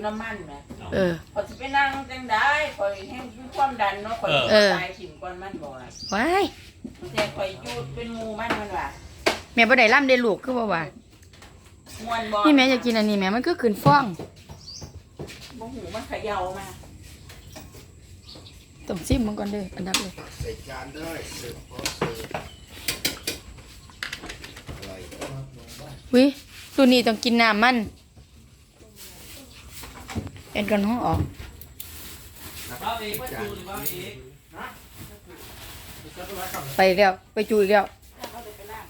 อยู่น้ำมันแหมเออ พอสิไปนั่งจังได้คอยแห้งมีความดันเนาะคอยเออ ตายถิ่มก่อนมันบ่ว่าว้ายแต่คอยอยู่เป็นหมู่มันมันว่าแม่บ่ได้ล่ำได้ลูกคือบ่ว่าม่วนบ่นี่แม่อยากกินอันนี้แม่มันก็ขึ้นฟ้องบ่หูมันเขย่ามาต้องซิมมันก่อนเด้ออันดับเลยใส่จานได้เสิร์ฟพร้อมเสิร์ฟอร่อยวิตัวนี้ต้องกินน้ำมัน เอ็นกันห้องออกบ้าอีกว่าจูหรือบ้าอีกไปอีกแล้วไปจูอีกแล้วเอาไปไปล้าง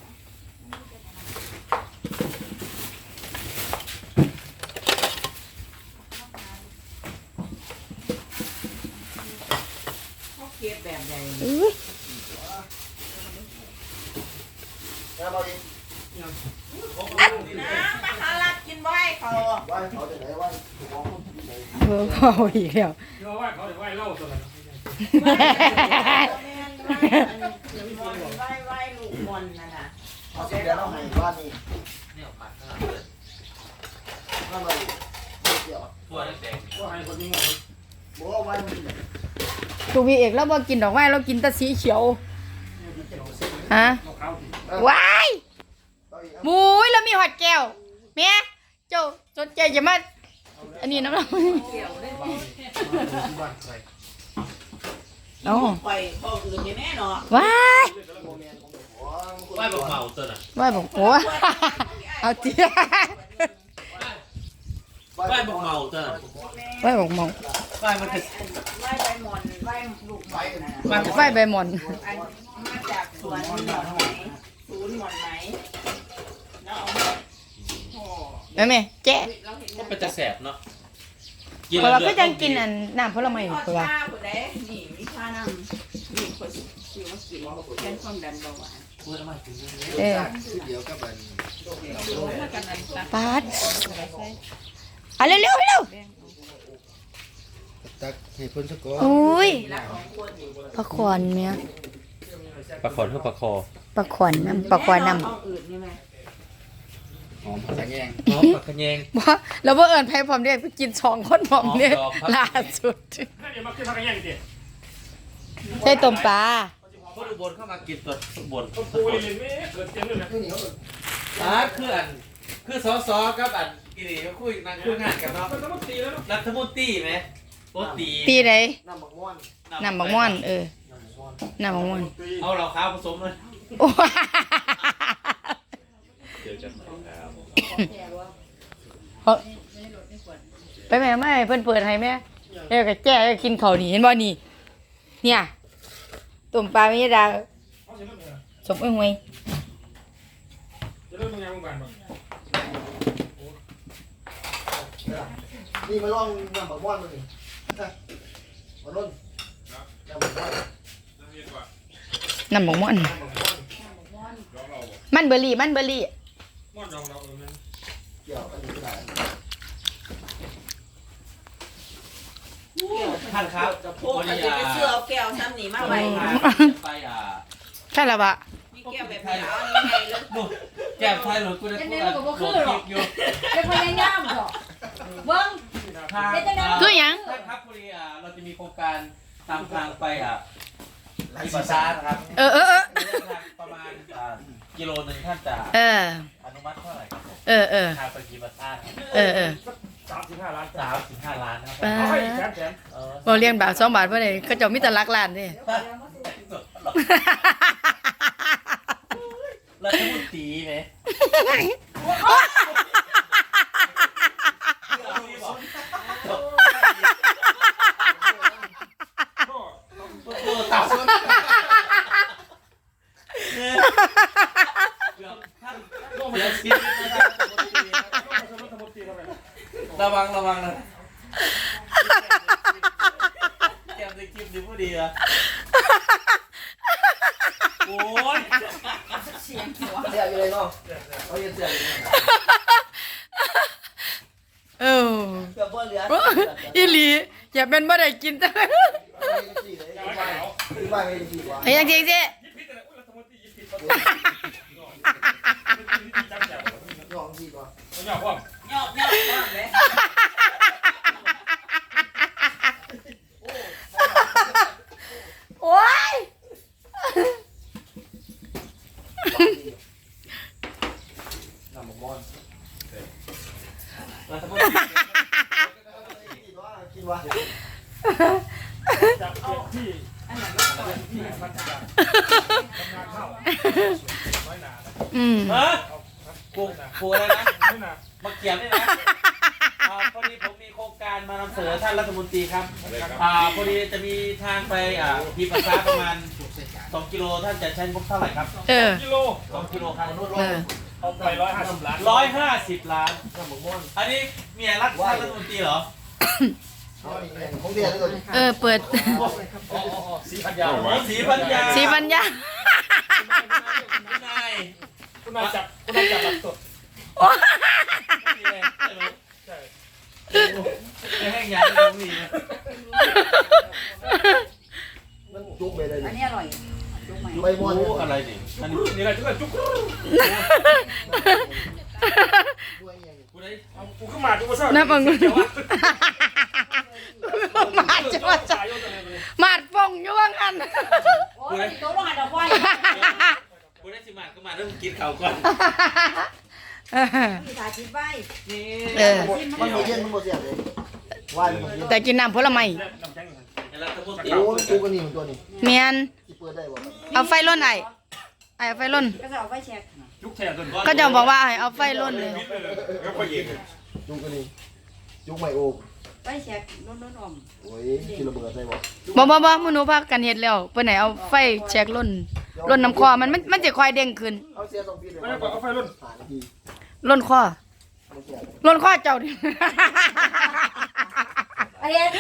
เขาเก็บแบบใดอื้อน้ำเอาอีกน้ำมาหาลัดกินไว้เขาไหว้เขาจะไหนไหว้มองที่ไหน เออเอาอีกแล้วเดี๋ยวว่าเขาจะไหว้เล่าตัวนั้นแม่นไว้อันนี้มอนไว้ไว้ลูกมอนนั่นน่ะเอาสิเดี๋ยวเราให้บ้านนี้เนี่ยปัดน้ำเอาอีกเดี๋ยวตัวแดงว่าให้คนนี้ไงบอกว่าไหว้มันลูกพี่เอกเราบ่กินดอกไม้เรากินแต่สีเขียวฮะมะพร้าวดีว้ายเอาอีกบุ้ยแล้วมีหอดแก้วแม่เจ้าสนใจจะมา อันนี้น้ำเราเกี่ยวได้ที่บ้านใครเอ้าไปพ่ออื่นแน่เนาะว้ายโมเมนต์ของหัวไหว้บอกเมาตัวน่ะว้ายบอกโอ้เอาเตี้ยไหว้บอกเมาตัวน่ะว้ายบอกมองไหว้มันคือไว้ใบมอนไว้ลูกมอนน่ะไหว้ว้ายใบหมอนอันมาจากสวนหมอนไหนศูนย์หมอนไหนแล้วเอามาโอ้แม่แม่แจ๊ะเราเห็น ก็เป็นจะแสบเนาะเพราะเราก็ยังกินอันน้ำผลไม้ทอยู่อดคือว่าชาผู้ใดนี่มีชานำนี่คนสิมากินแทนความดันเบาหวานพูดแล้วมาถึงเรื่องนี้เออคือเดียวกับมันถ้ากันนั้นตักปาดอะเร็วเร็วเร็วตักให้เพิ่นสักก่อนอุ้ยรักของคนปลาขวานเมียปลาขอนเพื่อปลาคอปลาขวานน้ำปลาขวานน้ห้องอื่นนี่ไหมหอมสังแยงน้องปลากระเยงำบ่แล้วบ่เอิญไผพร้อมเด้ไปกินสองคนพร้อมเด้อ๋อครับล่าสุดถ้าเดี๋ยวมาขึ้นพักกันยังดิใส่ต้มปลาคนอุบลเข้ามากินตัวอุบลต้องปูเลยเลยไม่เกิดเจนเลยนะนี่เหนียวเลยอ่าคืออันคือซอซอกับอันกิริก็คุยนั่งคุยงานกันเนาะมันต้องตีแล้วเนาะรัฐมนตรีไหมโอตีตีไหนน้ำบักม่วนน้ำบักม่วนเออน้ำบักม่วนเอาเราข้าวผสมเลย โอ้ เดี๋ยวจะมา ครับเฮ้ยไปแม่ไม่เพิ่นเปิดให้แม่เดี๋ยวก็แจ้ก็กินข้าวนี่เห็นบ่นี่ เนี่ยต้มปลาไม่ดาเขาจะเริ่มยังไงสมเอ้ยหวยจะเริ่มยังไงบ้างบ้างนี่มาลองน้ำบักม่วนมานี่มาล้นน้ำบักม่วนน้ำบักม่วนน้ำบักม่วนมันเบอร์รี่มันเบอร์รี่ ม่อนดองเราเออมันเกี่ยวอันนี้ก็ได้ท่านครับพวกเขาจะไปเสื้อเอาแก้วซ้ำนี่มาไว้ไปอะใช่ละบะมีแก้วแบบนี้เอาอันนี้ไงเลยดูแก้มไทยหรือกูจะพูดอะไรบอกคลิปอยู่จะพยายามเหรอเบิ้งทางคือหยังท่านครับพอดีอะเราจะมีโครงการตามทางไปอะอิบาซานะครับเออเออเออระยะทางประมาณอ่ากิโลหนึ่งท่านจะเอออ นุมัติเท่าไหร่ครับผมเออเออทางไปกิบาซาครับเออเออสามสิบห้าล้านสามถึงห้าล้านนะครับผมเอาให้แสนแสนเออบ่เรียนบาทสองบาทเพื่อนก็เจะมีแต่ลักล้านเด้แล้วจะพูดตีไหม ก็ โอ้ตับเกือบท่านเสียชีวิตนะครับ ต้องมาสมุดตีเข้าไป ระวังระวังนะแกมจะคลิปดีผู้ดีอะโอ้ยเสียงหัวเสียอยู่เลยเนาะเอาเย็นเสียอยู่เลยเออเกือบบ่เหลืออีหลีอย่าเป็นบ่ได้กินแต่เอาเย็นสี่เลยอีกใบอีกใบไม่ดีกว่าไอ้ยังจริงสิยิบพิษเลยอุ้ยสมุดตียิบพิษเขาจับแจ๋วลองดีกว่าเขาหยอกว่ายอกยอกยอกเลย วะจากเจ็ดที่อันนั้นก็ก่อนที่พัฒนาทำงานเข้าน้อยหนานะอืมฮะกูกูอะไรนะน้อยหนามาเขียนด้วยนะอ่าพอดีผมมีโครงการมานำเสนอท่านรัฐมนตรีครับอ่าพอดีจะมีทางไปอ่าพีปัสสาประมาณ2กิโลท่านจะใช้งบเท่าไหร่ครับเออกิโล2กิโลครับเออเอาไปร้อยห้าสิบล้านร้อยห้าสิบล้านน้ำหมกม่วงอันนี้เมียรักท่านรัฐมนตรีเหรอ เอาอีกอย่างของเดียด้วยเออเปิดสี่พันยาวโอ้สีปัญญาสีปัญญาคุณนายคุณนายจับคุณนายจับหลักสดนี่เลยไม่รู้ใช่ไม่ให้ยาไม่รู้นี่นะมันจุกไปเลยอันนี้อร่อยจุ๊บไหมใบม่วงรู้อะไรดิอันนี้นี่แหละจุ๊กจุ๊กด้วยอย่างกูได้กูขึ้นมากูมาเศร้าน้ำมัน น โอ้ยโต๊ะลงหันดอกไฟกูได้สิมาก็มาเริ่มกินข้าวก่อนเออมีสายชิดไว้นี่เออ มันมีเย็นมันบ่เสียเลยว่ายมันเย็นแต่กินน้ำผลไม้น้ำแข็งอยู่แต่รัฐมนตรีโอ้มันกูกันนี่มันตัวนี้เมียนที่เปิดได้บ่เอาไฟล่นไอ้ไอ้เอาไฟล่น ก็จะเอาไฟแช็กจุ๊กแช่ตัวนี้ก็จะบอกว่าให้เอาไฟล่นเลยแล้วก็ยิงจุกกันนี่จุกไม่โอ้ ไฟแช็กล้นล้นอมโอ้ยกินระเบิดใส่บ่บ่บ่บ่มื้อหนูพากันเฮ็ดแล้วเพิ่นให้เอาไฟแช็กล่นล่นน้ำคอมันมันมันจะค่อยเด้งขึ้นเอาเสียสองปีเลยไม่ได้กดเอาไฟรุ่นผ่านนาทีล่นคอมันเสียล่นคอเจ้าดิเฮ็ด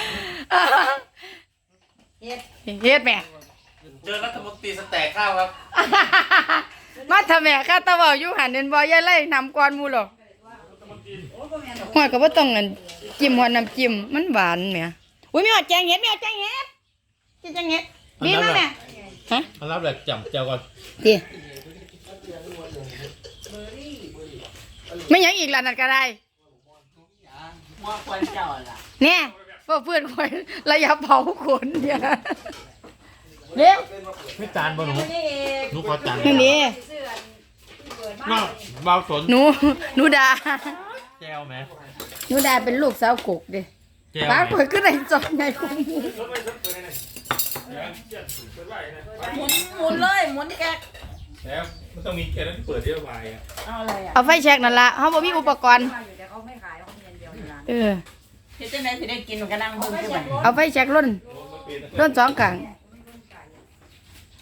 เฮ็ดเฮ็ดแม่เจอรัฐมนตรีสแต็กข้าวครับ มาทำแม่ข้าตะเว้าอยู่หันเดินบ่ยายไล่นำก่อนหมู่หรอกโอ้ยบ่แม่นดอกหอยก็บ่ต้องอัน จิ้มหัวน้ำจิ้มมันหวานแหมอุ้ยมีหอดแจงเห็ดมีหอดแจงเห็ดกินแจงเห็ดบีบมาแม่ฮะมารับแบบจำเจ้าก่อนดิไม่หยังอีกล่ะนั่นก็ได้มอควรเจ้าล่ะเนี่ยพวกเพื่อนคอยระยะเผาขนเนี่ยเร็วไม่จานบ่หนูนี่เองหนูขอจานนี่นี่เสื้อที่เปิดมาน้าเบาสนหนูหนูดาแจวไหม หนูดาเป็นลูกสาวกกเด้แจวป้าไหมเปิดขึ้นในจอใหญ่กว่าหมูรถไม่รถเปิดเลยนะเจ็ดเปิดไว้นะหมุนหมุนเลยหมุนแกะแล้วมันต้องมีแกนั้นที่เปิดที่ระบายอะเอาอะไรอะเอาไฟแช็กนั่นละเขาบอกมีอุปกรณ์อยู่แต่เขาไม่ขายเขามีอันเดียวในร้านเออเฮ็ดจังได๋สิได้กินก็นั่งเบิ่งคือบัดเอาไฟแช็กล่นล่นสองกลาง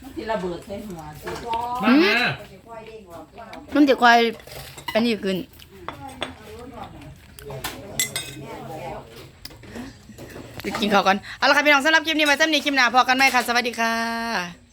มันสิระเบิดใส่หัวสิมามาค่อยเด้งออกเด้งออกมันจะคอยอันนี้ขึ้น กินข้าวก่อนเอาละค่ะพี่น้องสำหรับคลิปนี้มาเส้นนี้คลิปหน้าพอกันไหมค่ะ สวัสดีค่ะ